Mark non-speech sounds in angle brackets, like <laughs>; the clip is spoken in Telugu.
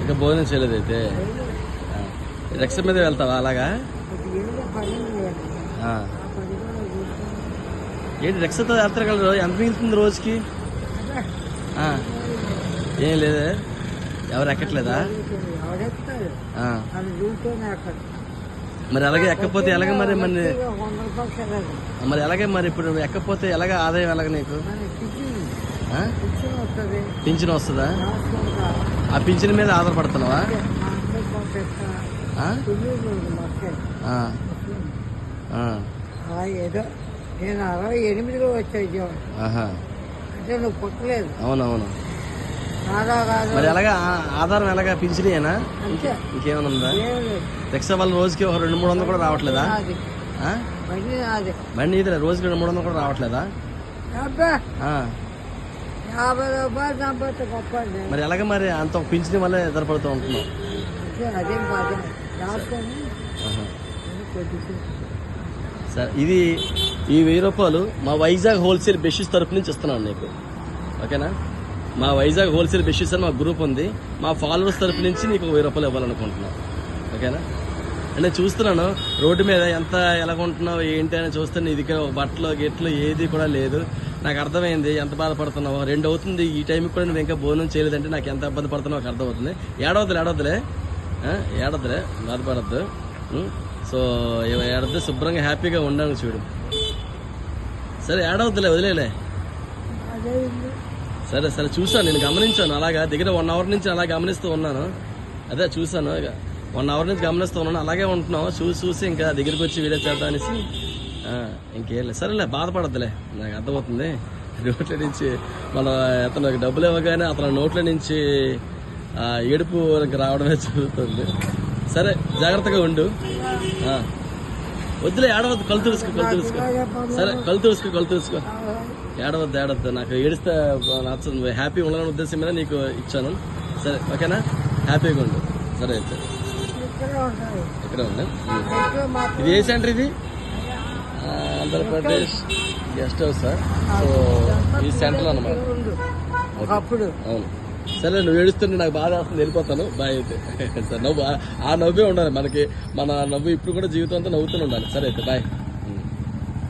ఇంకా భోజనం చేయలేదు అయితే ఆ. మీద వెళ్తావా అలాగా? ఏంటి రిక్షాతో వెళ్తారు ఎంత మిగులుతుంది రోజుకి? ఏం లేదు. ఎవరు ఎక్కట్లేదా? మరి అలాగే ఎక్కపోతే ఎలాగ మరి మరి మరి ఎలాగే మరి ఇప్పుడు ఎక్కపోతే ఎలాగ ఆదాయం ఎలాగ నీకు? పింఛన్ వస్తుందా? ఆ పింఛన్ మీద ఆధారపడుతున్నావా? ఏదో నేను అరవై ఎనిమిదిలో వచ్చాయి జీవనం ఆహా. అంటే నువ్వు పుట్టలేదు అవునవును. మరి ఎలాగా? ఆధారం ఎలాగా? పింఛనేనా ఇంకేమైనా ఉందా? రిక్షా వాళ్ళ రోజుకి ఒక రెండు మూడు వందలు కూడా రావట్లేదా? బండి ఇది రోజుకి రెండు మూడు వందలు కూడా రావట్లేదా. యాభై రూపాయలు సంపత్తి గొప్ప అండి మరి ఎలాగ మరి అంత పింఛన్ వల్లే ఎదురుపడుతూ అదేం కాదు రాసుకొని. కొద్దిసేపు. సరే ఇది ఈ వెయ్యి రూపాయలు మా వైజాగ్ హోల్సేల్ బెషీస్ తరపు నుంచి ఇస్తున్నాను నీకు. ఓకేనా? మా వైజాగ్ హోల్సేల్ బెషీస్ అని మా గ్రూప్ ఉంది. మా ఫాలోవర్స్ తరపు నుంచి నీకు వెయ్యి రూపాయలు ఇవ్వాలనుకుంటున్నాను. ఓకేనా? అంటే చూస్తున్నాను. రోడ్డు మీద ఎంత ఎలా ఉంటున్నావు ఏంటి అని చూస్తే నీ దగ్గర ఒక బట్టలు గిట్లు ఏది కూడా లేదు. నాకు అర్థమైంది ఎంత బాధపడుతున్నావు? రెండు అవుతుంది ఈ టైంకి కూడా నువ్వు ఇంకా భోజనం చేయలేదంటే నాకు ఎంత ఇబ్బంది పడుతున్నావు నాకు అర్థమవుతుంది. ఏడవద్దులే ఏడవద్దులే ఆ? ఏడవద్దులే బాధపడద్దు? సో ఏడవద్దు శుభ్రంగా హ్యాపీగా ఉండాలి చూడు. సరే ఏడవద్దులే వదిలేలే. సరే సరే చూసాను నేను గమనించాను అలాగా దగ్గర వన్ అవర్ నుంచి అలా గమనిస్తూ ఉన్నాను. అదే చూసాను వన్ అవర్ నుంచి గమనిస్తూ ఉన్నాను. అలాగే ఉంటున్నాం చూసి చూసి ఇంకా దగ్గరికి వచ్చి వీడియో చేద్దాం అనేసి. ఇంకేం లేదు. సరేలే బాధపడద్దులే. నాకు అర్థమవుతుంది. నోట్ల నుంచి మన అతను డబ్బులు ఇవ్వగానే అతను నోట్ల నుంచి ఏడుపు రావడమే జరుగుతుంది. సరే జాగ్రత్తగా ఉండు. వద్దులే ఏడవద్దు. కళ్ళు తుడుచుకో కళ్ళు తుడుచుకో. సరే కళ్ళు తుడుచుకో కళ్ళు తుడుచుకో. ఏడవద్దు ఏడవద్దు. నాకు ఏడిస్తే నచ్చదు. హ్యాపీ ఉండాలనే ఉద్దేశం మీద నీకు ఇచ్చాను. సరే ఓకేనా? హ్యాపీగా ఉండు. సరే అయితే. ఇక్కడే ఉంది? ఇది ఏ సెంటర్ ఇది? Andhra Pradesh guest house sir so ఈ సెంటర్లో అనమాట అవును. సరే నువ్వు ఏడుస్తుంటే నాకు బాధ వస్తుంది వెళ్ళిపోతాను. బాయ్ అయితే. <laughs> సరే నవ్వు. ఆ- ఆ నవ్వే ఉండాలి మనకి. మన నవ్వు ఇప్పుడు కూడా జీవితం అంతా నవ్వుతూనే ఉండాలి. సరే అయితే బాయ్.